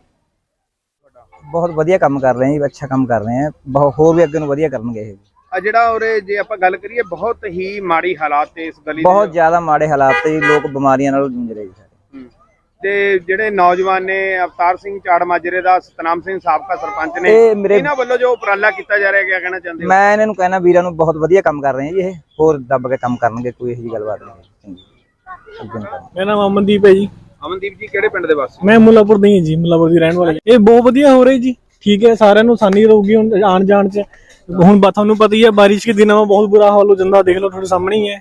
ਬਹੁਤ ਵਧੀਆ ਕੰਮ ਕਰ ਰਹੇ ਹੈ ਜੀ ਅੱਛਾ ਕੰਮ ਕਰ ਰਹੇ ਹੈ। ਬਹੁਤ ਹੋਰ ਵੀ ਅੱਗੇ ਨੂੰ ਵਧੀਆ ਕਰਨਗੇ ਇਹ ਆ ਜਿਹੜਾ ਉਰੇ ਜੇ ਆਪਾਂ ਗੱਲ ਕਰੀਏ ਬਹੁਤ ਹੀ ਮਾੜੀ ਹਾਲਾਤ ਤੇ ਇਸ ਗਲੀ ਦੇ ਬਹੁਤ ਜ਼ਿਆਦਾ ਮਾੜੇ ਹਾਲਾਤ ਤੇ ਜੀ ਲੋਕ ਬਿਮਾਰੀਆਂ ਨਾਲ ਜੂਝ ਰਹੇ ਜੀ ਸਾਰੇ। ਹੂੰ। ਤੇ ਜਿਹੜੇ ਨੌਜਵਾਨ ਨੇ ਅਵਤਾਰ ਸਿੰਘ ਚਾੜ ਮਾਜਰੇ ਦਾ ਸਤਨਾਮ ਸਿੰਘ ਸਾਬਕਾ ਸਰਪੰਚ ਨੇ ਇਹ ਮੇਰੇ ਇਹਨਾਂ ਵੱਲੋਂ ਜੋ ਉਪਰਾਲਾ ਕੀਤਾ ਜਾ ਰਿਹਾ ਕਿਆ ਕਹਿਣਾ ਚਾਹੁੰਦੇ ਹੋ? ਮੈਂ ਇਹਨਾਂ ਨੂੰ ਕਹਿਣਾ ਵੀਰਾਂ ਨੂੰ ਬਹੁਤ ਵਧੀਆ ਕੰਮ ਕਰ ਰਹੇ ਹੈ ਜੀ ਇਹ। ਹੋਰ ਦੱਬ ਕੇ ਕੰਮ ਕਰਨਗੇ ਕੋਈ ਇਹੋ ਜਿਹੀ ਗੱਲਬਾਤ ਨਹੀਂ ਹੈ। ਚੰਗੀ। ਅੱਗੇ ਨੂੰ ਕਰਨਗੇ। ਮੇਰਾ ਨਾਮ ਅਮਨਦੀਪ ਹੈ ਜੀ। ਅਮਨਦੀਪ ਜੀ ਕਿਹੜੇ ਪਿੰਡ ਦੇ ਵਾਸੀ? ਮੈਂ ਮੁੱਲਾਪੁਰ ਦਾ ਹੀ ਹਾਂ ਜੀ ਮੁੱਲਾਪੁਰ ਦੀ ਰਹਿਣ ਵਾਲਾ। ਇਹ ਬਹੁਤ ਵਧੀਆ ਹੋ ਰਹੀ ਜੀ। ਠੀਕ ਹੈ ਸਾਰਿਆਂ ਨੂੰ ਆਸਾਨੀ ਰਹੂਗੀ ਹੁਣ ਆਣ ਜਾਣ ਚ। ਹੁਣ ਬਾ ਤੁਹਾਨੂੰ ਪਤਾ ਹੀ ਹੈ ਬਾਰਿਸ਼ ਦੇ ਦਿਨਾਂ ਵਿੱਚ ਬਹੁਤ ਬੁਰਾ ਹਾਲ ਹੋ ਜਾਂਦਾ ਦੇਖ ਲਓ ਤੁਹਾਡੇ ਸਾਹਮਣੇ ਹੀ ਹੈ।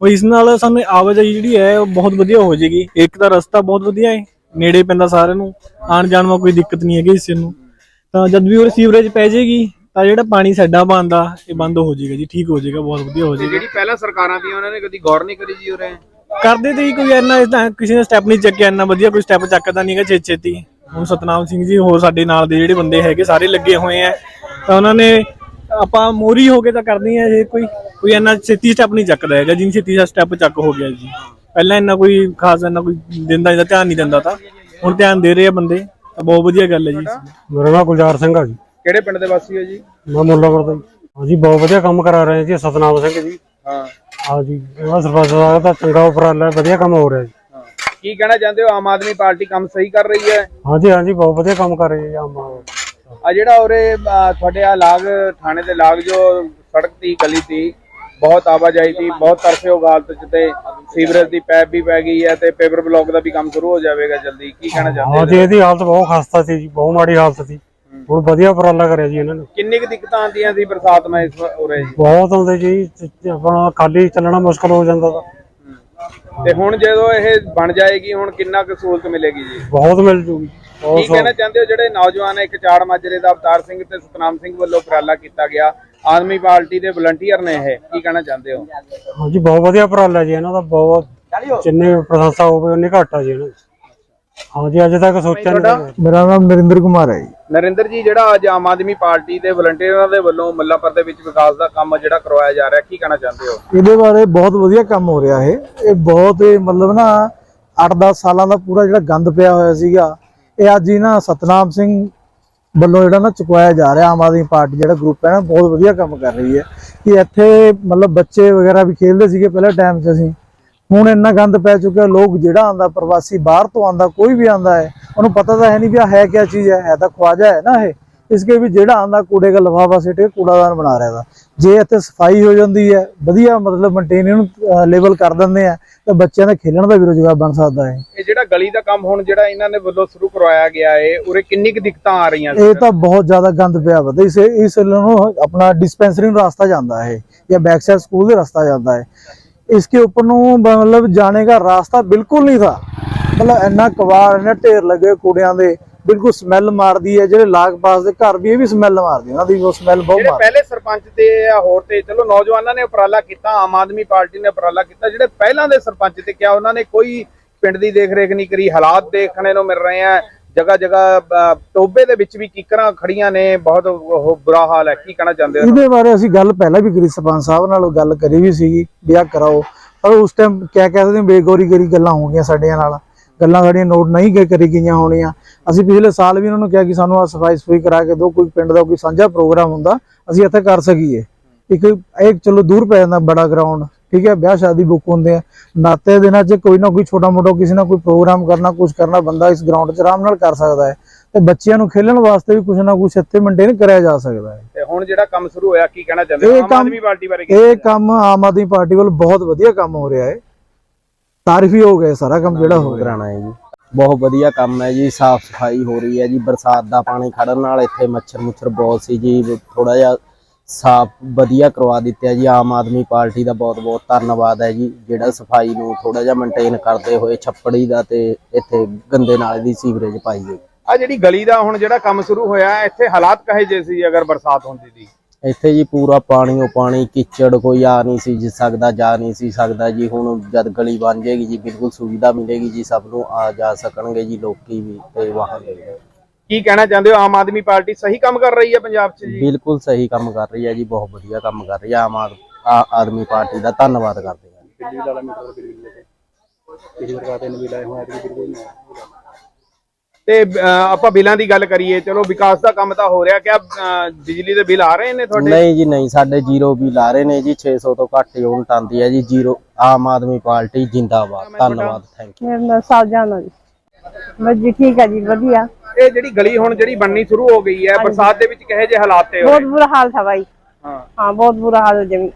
ਉਹ ਇਸ ਨਾਲ ਸਾਨੂੰ ਆਵਾਜਾਈ ਜਿਹੜੀ ਹੈ ਉਹ ਬਹੁਤ ਵਧੀਆ ਹੋ ਜਾਏਗੀ। ਇੱਕ ਤਾਂ ਰਸਤਾ ਬਹੁਤ ਵਧੀਆ ਹੈ ਨੇੜੇ ਪੈਂਦਾ ਸਾਰਿਆਂ ਨੂੰ ਆਣ ਜਾਣ ਵਿੱਚ ਕੋਈ ਦਿੱਕਤ ਨਹੀਂ ਹੈਗੀ ਇਸ ਨੂੰ। ਤਾਂ ਜਦ ਵੀ ਉਹ ਸੀਵਰੇਜ ਪੈ ਜਾਏਗੀ ਤਾਂ ਜਿਹੜਾ ਪਾਣੀ ਸਾਡਾ ਬੰਦਾ ਇਹ ਬੰਦ ਹੋ ਜਾਏਗਾ ਜੀ ਠੀਕ ਹੋ ਜਾਏਗਾ ਬਹੁਤ ਵਧੀਆ ਹੋ ਜਾਏਗਾ। ਜਿਹੜੀ ਪਹਿਲਾਂ ਸਰਕਾਰਾਂ ਦੀਆਂ ਉਹਨਾਂ ਨੇ ਕਦੀ ਗੌਰ ਨਹੀਂ ਕਰੀ ਜੀ ਉਰੇ? ਕਰਦੇ ਤੇ ਹੀ ਕੋਈ ਇੰਨਾ ਇਦਾਂ ਕਿਸੇ ਨੇ ਸਟੈਪ ਨਹੀਂ ਚੱਕਿਆ ਇੰਨਾ ਵਧੀਆ ਕੋਈ ਸਟੈਪ ਚੱਕਦਾ ਨਹੀਂਗਾ ਛੇ ਛੇਤੀ। ਹੁਣ ਸਤਨਾਮ ਸਿੰਘ ਜੀ ਹੋਰ ਸਾਡੇ ਨਾਲ ਦੇ ਜਿਹੜੇ ਬੰਦੇ ਹੈਗੇ ਸਾਰੇ ਲੱਗੇ ਹੋਏ ਆ। ਤਾਂ ਉਹਨਾਂ ਨੇ ਆਪਾਂ ਮੋਰੀ ਹੋ ਕੇ ਤਾਂ ਕਰਨੀ ਹੈ ਜੇ ਕੋਈ ਕੋਈ ਇੰਨਾ ਛੇਤੀ ਸਟੈਪ ਨਹੀਂ ਚੱਕਦਾ ਹੈਗਾ ਜਿੰਨੀ ਛੇਤੀ ਦਾ ਸਟੈਪ ਚੱਕ ਹੋ ਗਿਆ ਜੀ। ਪਹਿਲਾਂ ਇੰਨਾ ਕੋਈ ਖਾਸ ਇੰਨਾ ਕੋਈ ਦਿੰਦਾ ਇਹਦਾ ਧਿਆਨ ਨਹੀਂ ਦਿੰਦਾ ਤਾਂ ਹੁਣ ਧਿਆਨ ਦੇ ਰਹੇ ਆ ਬੰਦੇ ਤਾਂ ਬਹੁਤ ਵਧੀਆ ਗੱਲ ਹੈ ਜੀ। ਮੇਰਾ ਨਾਮ ਗੁਲਜ਼ਾਰ ਸਿੰਘ ਆ ਜੀ। ਕਿਹੜੇ ਪਿੰਡ ਦੇ ਵਾਸੀ ਹੋ ਜੀ? ਮੈਂ ਮੁੱਲਾਪੁਰ ਤੋਂ। ਜੀ ਹਾਂਜੀ ਬਹੁਤ ਵਧੀਆ ਕੰਮ ਕਰਾ ਰਹੇ ਜੀ ਸਤਨਾਮ ਸਿੰਘ ਜੀ। ਹਾਂ। ਹਾਂ ਜੀ ਉਹਨਾਂ ਸਰਪੰਚ ਸਾਹਿਬ ਦਾ ਚੰਗਾ ਉਪਰਾਲਾ ਹੈ, ਵਧੀਆ ਕੰਮ ਹੋ ਰਿਹਾ ਜੀ। ਕੀ ਕਹਿਣਾ ਚਾਹੁੰਦੇ ਹੋ? ਆਮ ਆਦਮੀ ਪਾਰਟੀ ਕੰਮ ਸਹੀ ਕਰ ਰਹੀ ਹੈ? ਹਾਂਜੀ ਹਾਂਜੀ ਬਹੁਤ ਵਧੀਆ ਕੰਮ ਕਰ ਰਹੀ ਹੈ ਜੀ ਆਮ ਆਦਮੀ। ਆ ਜਿਹੜਾ ਉਰੇ ਤੁਹਾਡੇ ਆ ਲਾਗ ਥਾਣੇ ਦੇ ਲਾਗ ਜੋ ਸੜਕ ਦੀ ਗਲੀ ਸੀ ਬਹੁਤ ਆਵਾਜਾਈ ਸੀ ਬਹੁਤ ਤਰਸਯੋਗ ਹਾਲਤ ਚ ਤੇ ਸੀਵਰੇਜ ਦੀ ਪੈਪ ਵੀ ਪੈ ਗਈ ਹੈ ਤੇ ਪੇਪਰ ਬਲੌਕ ਦਾ ਵੀ ਕੰਮ ਸ਼ੁਰੂ ਹੋ ਜਾਵੇਗਾ ਜਲਦੀ। ਕੀ ਕਹਿਣਾ ਚਾਹੁੰਦੇ ਹਾਂਜੀ ਹੋ ਇਹਦੀ ਹਾਲਤ ਬਹੁਤ ਖਸਤਾ ਸੀ ਜੀ ਬਹੁਤ ਮਾੜੀ ਹਾਲਤ ਸੀ। ਹੁਣ ਵਧੀਆ ਉਪਰਾਲਾ ਕਰਿਆ ਜੀ ਇਹਨਾਂ ਨੇ। ਕਿੰਨੀ ਕੁ ਦਿੱਕਤਾਂ ਆਉਂਦੀਆਂ ਸੀ ਬਰਸਾਤ ਮੈਂ ਇਸ ਵਾਰ ਉਰੇ ਜੀ? ਬਹੁਤ ਆਉਂਦੇ ਜੀ ਆਪਣਾ ਖਾਲੀ ਚੱਲਣਾ ਮੁਸ਼ਕਲ ਹੋ ਜਾਂਦਾ ਤਾ। ਤੇ ਹੁਣ ਜਦੋਂ ਇਹ ਬਣ ਜਾਏਗੀ ਹੁਣ ਕਿੰਨਾ ਕੁ ਸਹੂਲਤ ਮਿਲੇਗੀ ਜੀ? ਬਹੁਤ ਮਿਲ ਜੂਗੀ ਬਹੁਤ ਕੀ ਕਹਿਣਾ ਚਾਹੁੰਦੇ ਹੋ ਜਿਹੜੇ ਨੌਜਵਾਨ ਇੱਕ ਚਾੜ ਮਾਜਰੇ ਦਾ ਅਵਤਾਰ ਸਿੰਘ ਤੇ ਸਤਨਾਮ ਸਿੰਘ ਵੱਲੋਂ ਉਪਰਾਲਾ ਕੀਤਾ ਗਿਆ? ਆਦਮੀ ਪਾਰਟੀ ਦੇ ਵਲੰਟੀਅਰ ਨੇ ਇਹ ਕੀ ਕਹਿਣਾ ਚਾਹੁੰਦੇ ਹੋ? ਹਾਂਜੀ ਬਹੁਤ ਵਧੀਆ ਉਪਰਾਲਾ ਜੀ ਇਹਨਾਂ ਦਾ ਬਹੁਤ ਜਿੰਨੀ ਪ੍ਰਸ਼ੰਸਾ ਹੋਵੇ ਉਨੀ ਘੱਟ ਆ ਜੀ ਇਹਨਾਂ ਦੀ। ਹਾਂਜੀ ਅੱਜ ਤੱਕ ਸੋਚਿਆ ਨਹੀਂ ਮੇਰਾ ਨਾਮ ਨਰਿੰਦਰ ਕੁਮਾਰ ਹੈ ਜੀ। ਨਰਿੰਦਰ ਜੀ, ਜਿਹੜਾ ਅੱਜ ਆਮ ਆਦਮੀ ਪਾਰਟੀ ਦੇ ਵਲੰਟੀਅਰਾਂ ਦੇ ਵੱਲੋਂ ਮੁੱਲਾਪੁਰ ਦੇ ਵਿੱਚ ਵਿਕਾਸ ਦਾ ਕੰਮ ਜਿਹੜਾ ਕਰਵਾਇਆ ਜਾ ਰਿਹਾ, ਕੀ ਕਹਿਣਾ ਚਾਹੁੰਦੇ ਹੋ? ਇਹਦੇ ਬਾਰੇ ਬਹੁਤ ਵਧੀਆ ਕੰਮ ਹੋ ਰਿਹਾ ਹੈ ਇਹ ਬਹੁਤ ਮਤਲਬ ਨਾ 8-10 ਸਾਲਾਂ ਦਾ ਪੂਰਾ ਜਿਹੜਾ ਗੰਦ ਪਿਆ ਹੋਇਆ ਸੀਗਾ, ਇਹ ਅੱਜ ਹੀ ਨਾ ਸਤਨਾਮ ਸਿੰਘ ਵੱਲੋਂ ਜਿਹੜਾ ਨਾ ਚੁਕਵਾਇਆ ਜਾ ਰਿਹਾ ਆਮ ਆਦਮੀ ਪਾਰਟੀ ਜਿਹੜਾ ਗਰੁੱਪ ਹੈ ਨਾ, ਬਹੁਤ ਵਧੀਆ ਕੰਮ ਕਰ ਰਹੀ ਹੈ। ਕਿ ਇੱਥੇ ਮਤਲਬ ਬੱਚੇ ਵਗੈਰਾ ਵੀ ਖੇਡਦੇ ਸੀਗੇ ਪਹਿਲੇ ਟਾਈਮ 'ਚ ਅਸੀਂ। ਹੁਣ ਇੰਨਾ ਗੰਦ ਪੈ ਚੁੱਕਿਆ ਲੋਕ ਜਿਹੜਾ ਆਂਦਾ ਪ੍ਰਵਾਸੀ ਬਾਹਰ ਤੋਂ ਆਂਦਾ ਕੋਈ ਵੀ ਆਂਦਾ ਹੈ ਉਹਨੂੰ ਪਤਾ ਤਾਂ ਹੈ ਨਹੀਂ ਵੀ ਆ ਹੈ ਕਿਆ ਚੀਜ਼ ਹੈ ਹੈ ਤਾਂ ਖਵਾਜਾ ਹੈ ਨਾ ਇਹ। ਇਸਕੇ ਵੀ ਜਿਹੜਾ ਆਂਦਾ ਕੂੜੇ ਦਾ ਲਫਾਫਾ ਸਿੱਟ ਕੂੜਾਦਾਨ ਬਣਾ ਰਿਹਾ ਦਾ ਜੇ ਇੱਥੇ ਸਫ਼ਾਈ ਹੋ ਜਾਂਦੀ ਹੈ ਵਧੀਆ ਮਤਲਬ ਮੇਨਟੇਨ ਇਹਨੂੰ ਲੈਵਲ ਕਰ ਦਿੰਦੇ ਆ ਤਾਂ ਬੱਚਿਆਂ ਦਾ ਖੇਲਣ ਦਾ ਵੀ ਰੋਜ਼ਗਾਰ ਬਣ ਸਕਦਾ ਹੈ। ਇਹ ਜਿਹੜਾ ਗਲੀ ਦਾ ਕੰਮ ਹੁਣ ਜਿਹੜਾ ਇਹਨਾਂ ਨੇ ਵੱਲੋਂ ਸ਼ੁਰੂ ਕਰਵਾਇਆ ਗਿਆ ਹੈ ਉਰੇ ਕਿੰਨੀ ਕੁ ਦਿੱਕਤਾਂ ਆ ਰਹੀਆਂ ਇਹ ਤਾਂ ਬਹੁਤ ਜ਼ਿਆਦਾ ਗੰਦ ਪਿਆ ਵਦਾ ਇਸ ਇਸ ਨੂੰ ਆਪਣਾ ਡਿਸਪੈਂਸਰੀ ਨੂੰ ਰਸਤਾ ਜਾਂਦਾ ਹੈ ਜਾਂ ਬੈਕ ਸਾਈਡ ਸਕੂਲ ਦੇ ਰਸਤਾ ਜਾਂਦਾ ਹੈ। इसके ऊपर ਨੂੰ मतलब जाने का रास्ता बिल्कुल नहीं था मतलब ਇੰਨਾ ਕਵਾੜ ਇੰਨਾ ਢੇਰ ਲੱਗੇ ਕੂੜਿਆਂ ਦੇ ਬਿਲਕੁਲ ਸਮੈਲ ਮਾਰਦੀ ਹੈ ਜਿਹੜੇ ਲਾਗ ਪਾਸ ਦੇ ਘਰ ਵੀ ਇਹ ਵੀ ਸਮੈਲ ਮਾਰਦੀ ਉਹਨਾਂ ਦੀ ਉਹ ਸਮੈਲ ਬਹੁਤ ਜਿਹੜੇ ਮਾਰਦੀ ਪਹਿਲੇ ਸਰਪੰਚ ਤੇ ਜਾਂ ਹੋਰ ਤੇ ਚਲੋ ਨੌਜਵਾਨਾਂ ਨੇ ਉਪਰਾਲਾ ਕੀਤਾ ਆਮ ਆਦਮੀ ਪਾਰਟੀ ਨੇ ਉਪਰਾਲਾ ਕੀਤਾ ਜਿਹੜੇ ਪਹਿਲਾਂ ਦੇ ਸਰਪੰਚ ਤੇ ਕਿਹਾ ਉਹਨਾਂ ਨੇ ਕੋਈ ਪਿੰਡ ਦੀ ਦੇਖ ਰੇਖ ਨਹੀਂ ਕਰੀ ਹਾਲਾਤ ਦੇਖਣੇ ਨੂੰ ਮਿਲ ਰਹੇ ਆ ਜਗ੍ਹਾ ਜਗ੍ਹਾ ਟੋਬੇ ਦੇ ਵਿੱਚ ਵੀ ਕੀਕਰਾਂ ਖੜੀਆਂ ਨੇ, ਬਹੁਤ ਉਹ ਬੁਰਾ ਹਾਲ ਹੈ, ਕੀ ਕਹਿਣਾ ਚਾਹੁੰਦੇ ਹੋ? ਇਹਦੇ ਬਾਰੇ ਅਸੀਂ ਗੱਲ ਪਹਿਲਾਂ ਵੀ ਕਰੀ, ਸਰਪੰਚ ਸਾਹਿਬ ਨਾਲ ਗੱਲ ਕਰੀ ਵੀ ਸੀਗੀ, ਵੀ ਕਰਾਓ। ਪਰ ਉਸ ਟਾਈਮ ਕਿਆ ਕਹਿ ਸਕਦੇ ਗਰੀ ਗੱਲਾਂ ਹੋ ਗਈਆਂ ਸਾਡੀਆਂ ਨਾਲ। ਗੱਲਾਂ ਸਾਡੀਆਂ ਨੋਟ ਨਹੀਂ ਗਏ ਕਰੀ ਗਈਆਂ ਹੋਣੀਆਂ। ਅਸੀਂ ਪਿਛਲੇ ਸਾਲ ਵੀ ਉਹਨਾਂ ਨੂੰ ਕਿਹਾ ਕਿ ਸਾਨੂੰ ਆ ਸਫ਼ਾਈ ਸਫ਼ਾਈ ਕਰਾ ਕੇ ਦਿਓ, ਕੋਈ ਪਿੰਡ ਦਾ ਕੋਈ ਸਾਂਝਾ ਪ੍ਰੋਗਰਾਮ ਹੁੰਦਾ, ਅਸੀਂ ਇੱਥੇ ਕਰ ਸਕੀਏ। ਇੱਕ ਇਹ ਚਲੋ ਦੂਰ ਪੈ ਜਾਂਦਾ ਬੜਾ ਗਰਾਊਂਡ ਠੀਕ ਹੈ ਵਿਆਹ ਸ਼ਾਦੀ ਬੁੱਕ ਹੁੰਦੇ ਆ। ਨਾਤੇ ਦਿਨਾਂ 'ਚ ਕੋਈ ਨਾ ਕੋਈ ਛੋਟਾ ਮੋਟਾ ਕਿਸੇ ਨਾਲ ਕੋਈ ਪ੍ਰੋਗਰਾਮ ਕਰਨਾ ਕੁਝ ਕਰਨਾ ਬੰਦਾ ਇਸ ਗਰਾਊਂਡ 'ਚ ਆਰਾਮ ਨਾਲ ਕਰ ਸਕਦਾ ਹੈ। ਤੇ ਬੱਚਿਆਂ ਨੂੰ ਖੇਲਣ ਵਾਸਤੇ ਵੀ ਕੁਝ ਨਾ ਕੁਝ ਇੱਥੇ ਮੇਨਟੇਨ ਕਰਿਆ ਜਾ ਸਕਦਾ ਹੈ। ਤੇ ਹੁਣ ਜਿਹੜਾ ਕੰਮ ਸ਼ੁਰੂ ਹੋਇਆ ਕੀ ਕਹਿਣਾ ਚਾਹੁੰਦੇ ਹੋ? ਆਮ ਆਦਮੀ ਪਾਰਟੀ ਬਾਰੇ ਕੀ ਇਹ ਕੰਮ ਆਮ ਆਦਮੀ ਪਾਰਟੀ ਵੱਲ ਬਹੁਤ ਵਧੀਆ ਕੰਮ ਹੋ ਰਿਹਾ ਹੈ। ਤਾਰੀਫੀ ਹੋ ਗਿਆ ਸਾਰਾ ਕੰਮ ਜਿਹੜਾ ਹੋ ਰਿਹਾ। ਕਰਾਣਾ ਹੈ ਜੀ। ਬਹੁਤ ਵਧੀਆ ਕੰਮ ਹੈ ਜੀ ਸਾਫ਼ ਸਫ਼ਾਈ ਹੋ ਰਹੀ ਹੈ ਜੀ। ਬਰਸਾਤ ਦਾ ਪਾਣੀ ਖੜਨ ਨਾਲ ਇੱਥੇ ਮੱਛਰ ਮੁੱਛਰ ਬਹੁਤ ਸੀ ਜੀ ਥੋੜਾ ਜਿਹਾ ਸਾਫ਼ ਵਧੀਆ ਕਰਵਾ ਦਿੱਤਾ ਜੀ। ਆਮ ਆਦਮੀ ਪਾਰਟੀ ਦਾ ਬਹੁਤ ਬਹੁਤ ਧੰਨਵਾਦ ਹੈ ਜੀ। ਜਿਹੜਾ ਸਫ਼ਾਈ ਨੂੰ ਥੋੜਾ ਜਿਹਾ ਮੇਨਟੇਨ ਕਰਦੇ ਹੋਏ ਛੱਪੜੀ ਦਾ ਤੇ ਇੱਥੇ ਗੰਦੇ ਨਾਲੇ ਦੀ ਸੀਵਰੇਜ ਪਾਈ ਗਈ ਆ ਜਿਹੜੀ ਗਲੀ ਦਾ ਹੁਣ ਜਿਹੜਾ ਕੰਮ ਸ਼ੁਰੂ ਹੋਇਆ ਇੱਥੇ ਹਾਲਾਤ ਕਹੇ ਜੇ ਸੀ ਅਗਰ ਬਰਸਾਤ ਹੁੰਦੀ ਸੀ ਇੱਥੇ ਜੀ ਪੂਰਾ ਪਾਣੀ ਓ ਪਾਣੀ ਕੀਚੜ ਕੋਈ ਆ ਨਹੀਂ ਸੀ ਜੀ ਸਕਦਾ ਜਾ ਨਹੀਂ ਸੀ ਸਕਦਾ ਜੀ। ਹੁਣ ਜਦ ਗਲੀ ਬਣ ਜਾਏਗੀ ਜੀ ਬਿਲਕੁਲ ਸੁਵਿਧਾ ਮਿਲੇਗੀ ਜੀ। ਸਭ ਨੂੰ ਆ ਜਾ ਸਕਣਗੇ ਜੀ ਲੋਕੀ ਵੀ ਤੇ ਵਾਹਨ ਵੀ। ਕੀ ਕਹਿਣਾ ਚਾਹੁੰਦੇ ਹੋ? ਆਮ ਆਦਮੀ ਪਾਰਟੀ ਸਹੀ ਕੰਮ ਕਰ ਰਹੀ ਹੈ ਪੰਜਾਬ 'ਚ ਜੀ? ਬਿਲਕੁਲ ਸਹੀ ਕੰਮ ਕਰ ਰਹੀ ਹੈ ਜੀ ਬਹੁਤ ਵਧੀਆ ਕੰਮ ਕਰ ਰਹੀ ਹੈ। ਆਮ ਆਦ- ਆ- ਆਦਮੀ ਪਾਰਟੀ ਦਾ ਧੰਨਵਾਦ ਕਰਦੇ ਹਾਂ। ਤੇ ਅ, ਆਪਾਂ ਬਿੱਲਾਂ ਦੀ ਗੱਲ ਕਰੀਏ ਚਲੋ ਵਿਕਾਸ ਦਾ ਕੰਮ ਤਾਂ ਹੋ ਰਿਹਾ ਕਿ ਬਿਜਲੀ ਦੇ ਬਿੱਲ ਆ ਰਹੇ ਨੇ ਤੁਹਾਡੇ? ਨਹੀਂ ਜੀ ਨਹੀਂ ਸਾਡੇ ਜ਼ੀਰੋ ਵੀ ਲਾ ਰਹੇ ਨੇ ਜੀ 600 ਤੋਂ ਘੱਟ ਯੂਨਿਟ ਆਉਂਦੀ ਹੈ ਜੀ ਜ਼ੀਰੋ ਆਮ ਆਦਮੀ ਪਾਰਟੀ ਜਿੰਦਾਬਾਦ ਧੰਨਵਾਦ ਥੈਂਕ ਯੂ ਮੇਰਾ ਨਾਮ ਸਾਜਨ ਜੀ। ਬਸ ਜੀ ਠੀਕ ਹੈ ਜੀ ਵਧੀਆ ਇਹ ਜਿਹੜੀ ਗਲੀ ਹੁਣ ਜਿਹੜੀ ਬਣਨੀ ਸ਼ੁਰੂ ਹੋ ਗਈ ਹੈ ਬਰਸਾਤ ਦੇ ਵਿੱਚ ਕਹੇ ਜੇ ਹਾਲਾਤ ਤੇ ਬਹੁਤ ਹੋਏ ਬੁਰਾ ਹਾਲ था भाई ਹਾਂ हाँ बहुत बुरा हाल है जमी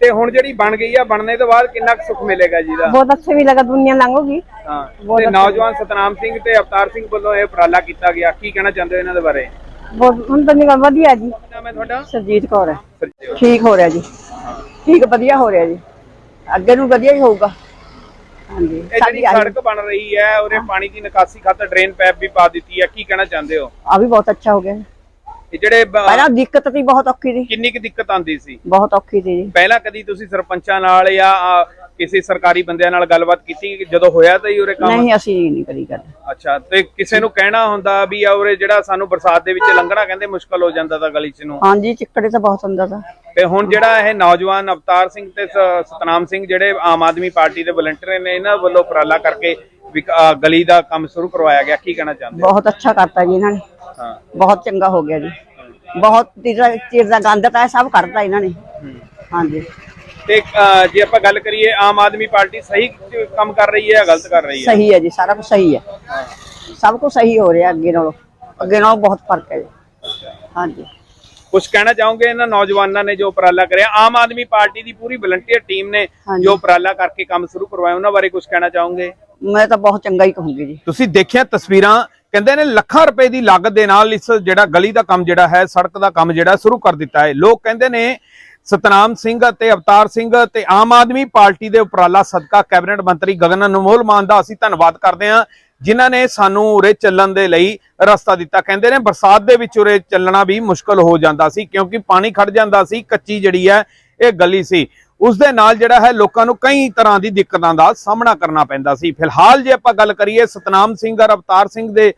ਤੇ ਹੁਣ ਜਿਹੜੀ ਬਣ ਗਈ ਆ ਬਣਨੇ ਤੋਂ ਬਾਅਦ ਕਿੰਨਾ ਕੁ ਸੁੱਖ ਮਿਲੇਗਾ ਜੀ ਦਾ बहुत अच्छे भी लगा दुनिया लंघोगी ਹਾਂ ਬਹੁਤ ਤੇ ਅੱਛਾ ਨੌਜਵਾਨ ਸਤਨਾਮ ਸਿੰਘ ਤੇ ਅਵਤਾਰ ਸਿੰਘ ਵੱਲੋਂ ਇਹ ਉਪਰਾਲਾ ਕੀਤਾ ਗਿਆ ਕੀ ਕਹਿਣਾ ਚਾਹੁੰਦੇ ਹੋ ਇਹਨਾਂ ਦੇ ਬਾਰੇ बहुत हम तो निकल ਵਧੀਆ ਜੀ ਨਾਮ ਹੈ ਤੁਹਾਡਾ ਸਰਜੀਤ ਕੌਰ ਹੈ ਸਰਜੀਤ। ਠੀਕ ਹੋ ਰਿਹਾ ਜੀ ਠੀਕ ਵਧੀਆ ਹੋ ਰਿਹਾ ਜੀ ਅੱਗੇ ਨੂੰ ਵਧੀਆ ਹੀ ਹੋਊਗਾ ਹਾਂਜੀ। ਇਹ ਜਿਹੜੀ ਸਾਡੀ ਆਈ ਸੜਕ ਬਣ ਰਹੀ ਹੈ ਉਹਦੇ ਪਾਣੀ ਦੀ ਨਿਕਾਸੀ ਖਾਤਰ ਡਰੇਨ ਪੈਪ ਵੀ ਪਾ ਦਿੱਤੀ ਹੈ ਕੀ ਕਹਿਣਾ ਚਾਹੁੰਦੇ ਹੋ? ਆ ਵੀ ਬਹੁਤ ਅੱਛਾ ਹੋ ਗਿਆ। ਇਹ ਜਿਹੜੇ ਬ- ਪਹਿਲਾਂ ਦਿੱਕਤ ਸੀ ਬਹੁਤ ਔਖੀ ਸੀ। ਕਿੰਨੀ ਕੁ ਦਿੱਕਤ ਆਉਂਦੀ ਸੀ? ਬਹੁਤ ਔਖੀ ਸੀ ਜੀ। ਪਹਿਲਾਂ ਕਦੀ ਤੁਸੀਂ ਸਰਪੰਚਾਂ ਨਾਲ ਜਾਂ ਕਿਸੇ ਸਰਕਾਰੀ ਬੰਦਿਆਂ ਨਾਲ ਗੱਲਬਾਤ ਕੀਤੀ ਜਦੋਂ ਹੋਇਆ ਤਾਂ ਹੀ ਉਰੇ ਕੰਮ? ਨਹੀਂ ਅਸੀਂ ਨਹੀਂ ਕਰੀ ਗੱਲ। ਅੱਛਾ ਤੇ ਕਿਸੇ ਨੂੰ ਕਹਿਣਾ ਹੁੰਦਾ ਵੀ ਆ ਉਰੇ ਜਿਹੜਾ ਸਾਨੂੰ ਬਰਸਾਤ ਦੇ ਵਿੱਚ ਲੰਘਣਾ ਕਹਿੰਦੇ ਮੁਸ਼ਕਲ ਹੋ ਜਾਂਦਾ ਤਾਂ ਗਲੀ 'ਚ ਨੂੰ। ਹਾਂਜੀ ਚਿੱਕੜੇ ਤਾਂ ਬਹੁਤ ਹੁੰਦਾ ਤਾਂ। ਤੇ ਹੁਣ ਜਿਹੜਾ ਇਹ ਨੌਜਵਾਨ ਅਵਤਾਰ ਸਿੰਘ ਤੇ ਸ- ਸਤਨਾਮ ਸਿੰਘ ਜਿਹੜੇ ਆਮ ਆਦਮੀ ਪਾਰਟੀ ਦੇ ਵਲੰਟੀਅਰ ਨੇ ਇਹਨਾਂ ਵੱਲੋਂ ਉਪਰਾਲਾ ਕਰਕੇ ਵਿਕ- ਗਲੀ ਦਾ ਕੰਮ ਸ਼ੁਰੂ ਕਰਵਾਇਆ ਗਿਆ ਕੀ ਕਹਿਣਾ ਚਾਹੁੰਦੇ? ਬਹੁਤ ਅੱਛਾ ਕਰਤਾ ਜੀ ਇਹਨਾਂ ਨੇ। ਹਾਂ। ਬਹੁਤ ਚੰਗਾ ਹੋ ਗਿਆ ਜੀ। ਬਹੁਤ ਚਿਰ ਚਿਰ ਦਾ ਗੰਦ ਤਾਂ ਇਹ ਸਭ ਕਰਤਾ ਇਹਨਾਂ ਨੇ। ਹਾਂਜੀ। ਤੇ ਜੇ ਆਪਾਂ ਗੱਲ ਕਰੀਏ ਆਮ ਆਦਮੀ ਪਾਰਟੀ ਸਹੀ ਕੰਮ ਕਰ ਰਹੀ ਹੈ ਜਾਂ ਗਲਤ ਕਰ ਰਹੀ ਹੈ? ਸਹੀ ਹੈ ਜੀ ਸਾਰਾ ਕੁਝ ਸਹੀ ਹੈ। ਸਭ ਕੁਝ ਸਹੀ ਹੋ ਰਿਹਾ ਅੱਗੇ ਨਾਲੋਂ। ਅੱਗੇ ਨਾਲੋਂ ਬਹੁਤ ਫ਼ਰਕ ਹੈ ਜੀ। ਹਾਂਜੀ। ਕੁਝ ਕਹਿਣਾ ਚਾਹੋਗੇ ਇਹਨਾਂ ਨੌਜਵਾਨਾਂ ਨੇ ਜੋ ਉਪਰਾਲਾ ਕਰਿਆ? ਆਮ ਆਦਮੀ ਪਾਰਟੀ ਦੀ ਪੂਰੀ ਵਲੰਟੀਅਰ ਟੀਮ ਨੇ ਹਾਂਜੀ। ਜੋ ਉਪਰਾਲਾ ਕਰਕੇ ਕੰਮ ਸ਼ੁਰੂ ਕਰਵਾਇਆ ਉਹਨਾਂ ਬਾਰੇ ਕੁਝ ਕਹਿਣਾ ਚਾਹੋਗੇ? ਮੈਂ ਤਾਂ ਬਹੁਤ ਚੰਗਾ ਹੀ ਕਹੂੰਗੀ ਜੀ। ਤੁਸੀਂ ਦੇਖਿਆ ਤਸਵੀਰਾਂ ਕਹਿੰਦੇ ਨੇ ਲੱਖਾਂ ਰੁਪਏ ਦੀ ਲਾਗਤ ਦੇ ਨਾਲ ਇਸ ਜਿਹੜਾ ਗਲੀ ਦਾ ਕੰਮ ਜਿਹੜਾ ਹੈ ਸੜਕ ਦਾ ਕੰਮ ਜਿਹੜਾ ਸ਼ੁਰੂ ਕਰ ਦਿੱਤਾ ਹੈ। ਲੋਕ ਕਹਿੰਦੇ ਨੇ ਸਤਨਾਮ ਸਿੰਘ ਅਤੇ ਅਵਤਾਰ ਸਿੰਘ ਤੇ ਆਮ ਆਦਮੀ ਪਾਰਟੀ ਦੇ ਉਪਰਾਲਾ ਸਦਕਾ ਕੈਬਨਿਟ ਮੰਤਰੀ ਗਗਨ ਅਨਮੋਲ ਮਾਨ ਦਾ ਅਸੀਂ ਧੰਨਵਾਦ ਕਰਦੇ ਹਾਂ, ਜਿਨ੍ਹਾਂ ਨੇ ਸਾਨੂੰ ਉਰੇ ਚੱਲਣ ਦੇ ਲਈ ਰਸਤਾ ਦਿੱਤਾ। ਕਹਿੰਦੇ ਨੇ ਬਰਸਾਤ ਦੇ ਵਿੱਚ ਉਰੇ ਚੱਲਣਾ ਵੀ ਮੁਸ਼ਕਲ ਹੋ ਜਾਂਦਾ ਸੀ, ਕਿਉਂਕਿ ਪਾਣੀ ਖੜ ਜਾਂਦਾ ਸੀ, ਕੱਚੀ ਜਿਹੜੀ ਹੈ ਇਹ ਗਲੀ ਸੀ। ਉਸ ਦੇ ਨਾਲ ਜਿਹੜਾ ਹੈ ਲੋਕਾਂ ਨੂੰ ਕਈ ਤਰ੍ਹਾਂ ਦੀ ਦਿੱਕਤਾਂ ਦਾ ਸਾਹਮਣਾ ਕਰਨਾ ਪੈਂਦਾ ਸੀ। ਫਿਲਹਾਲ ਜੇ ਆਪਾਂ ਗੱਲ ਕਰੀਏ ਸਤਨਾਮ ਸਿੰਘ ਔਰ ਅਵਤਾਰ ਸਿੰਘ ਦੇ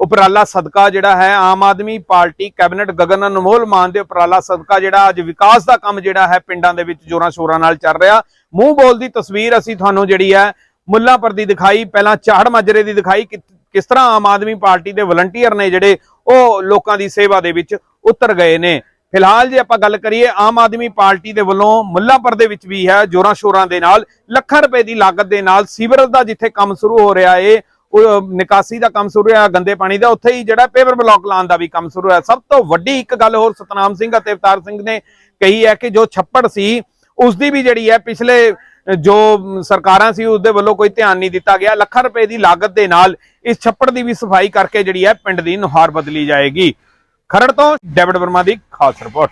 ਉਪਰਾਲਾ ਸਦਕਾ ਜਿਹੜਾ ਹੈ, ਆਮ ਆਦਮੀ ਪਾਰਟੀ ਕੈਬਨਿਟ ਗਗਨ ਅਨਮੋਲ ਮਾਨ ਦੇ ਉਪਰਾਲਾ ਸਦਕਾ ਜਿਹੜਾ ਅੱਜ ਵਿਕਾਸ ਦਾ ਕੰਮ ਜਿਹੜਾ ਹੈ, ਪਿੰਡਾਂ ਦੇ ਵਿੱਚ ਜੋਰਾਂ ਸ਼ੋਰਾਂ ਨਾਲ ਚੱਲ ਰਿਹਾ। ਮੂੰਹ ਬੋਲ ਦੀ ਤਸਵੀਰ ਅਸੀਂ ਤੁਹਾਨੂੰ ਜਿਹੜੀ ਹੈ, ਮੁੱਲਾਂਪੁਰ ਦੀ ਦਿਖਾਈ, ਪਹਿਲਾਂ ਚਾਹੜ ਮਾਜਰੇ ਦੀ ਦਿਖਾਈ, ਕਿ ਕਿਸ ਤਰ੍ਹਾਂ ਆਮ ਆਦਮੀ ਪਾਰਟੀ ਦੇ ਵਲੰਟੀਅਰ ਨੇ ਜਿਹੜੇ ਉਹ ਲੋਕਾਂ ਦੀ ਸੇਵਾ ਦੇ ਵਿੱਚ ਉਤਰ ਗਏ ਨੇ। ਫਿਲਹਾਲ ਜੇ ਆਪਾਂ ਗੱਲ ਕਰੀਏ, ਆਮ ਆਦਮੀ ਪਾਰਟੀ ਦੇ ਵੱਲੋਂ ਮੁੱਲਾਂਪੁਰ ਦੇ ਵਿੱਚ ਵੀ ਹੈ, ਜੋਰਾਂ ਸ਼ੋਰਾਂ ਦੇ ਨਾਲ, ਲੱਖਾਂ ਰੁਪਏ ਦੀ ਲਾਗਤ ਦੇ ਨਾਲ ਸੀਵਰੇਜ ਦਾ ਜਿੱਥੇ ਕੰਮ ਸ਼ੁਰੂ ਹੋ ਰਿਹਾ ਏ ਉਹ ਨਿਕਾਸੀ ਦਾ ਕੰਮ ਸ਼ੁਰੂ ਹੋਇਆ, ਗੰਦੇ ਪਾਣੀ ਦਾ, ਉੱਥੇ ਹੀ ਜਿਹੜਾ ਪੇਪਰ ਬਲਾਕ ਲਾਉਣ ਦਾ ਵੀ ਕੰਮ ਸ਼ੁਰੂ ਹੋਇਆ। ਸਭ ਤੋਂ ਵੱਡੀ ਇੱਕ ਗੱਲ ਹੋਰ ਸਤਨਾਮ ਸਿੰਘ ਅਤੇ ਅਵਤਾਰ ਸਿੰਘ ਨੇ ਕਹੀ ਹੈ ਕਿ ਜੋ ਛੱਪੜ ਸੀ ਉਸ ਦੀ ਵੀ ਜਿਹੜੀ ਹੈ, ਪਿਛਲੇ ਜੋ ਸਰਕਾਰਾਂ ਸੀ ਉਸ ਦੇ ਵੱਲੋਂ ਕੋਈ ਧਿਆਨ ਨਹੀਂ ਦਿੱਤਾ ਗਿਆ। ਲੱਖਾਂ ਰੁਪਏ ਦੀ ਲਾਗਤ ਦੇ ਨਾਲ ਇਸ ਛੱਪੜ ਦੀ ਵੀ ਸਫ਼ਾਈ ਕਰਕੇ ਜਿਹੜੀ ਹੈ, ਪਿੰਡ ਦੀ ਨੁਹਾਰ ਬਦਲੀ ਜਾਏਗੀ। ਖਰੜ ਤੋਂ ਡੇਵਿਡ ਵਰਮਾ ਦੀ ਖਾਸ ਰਿਪੋਰਟ।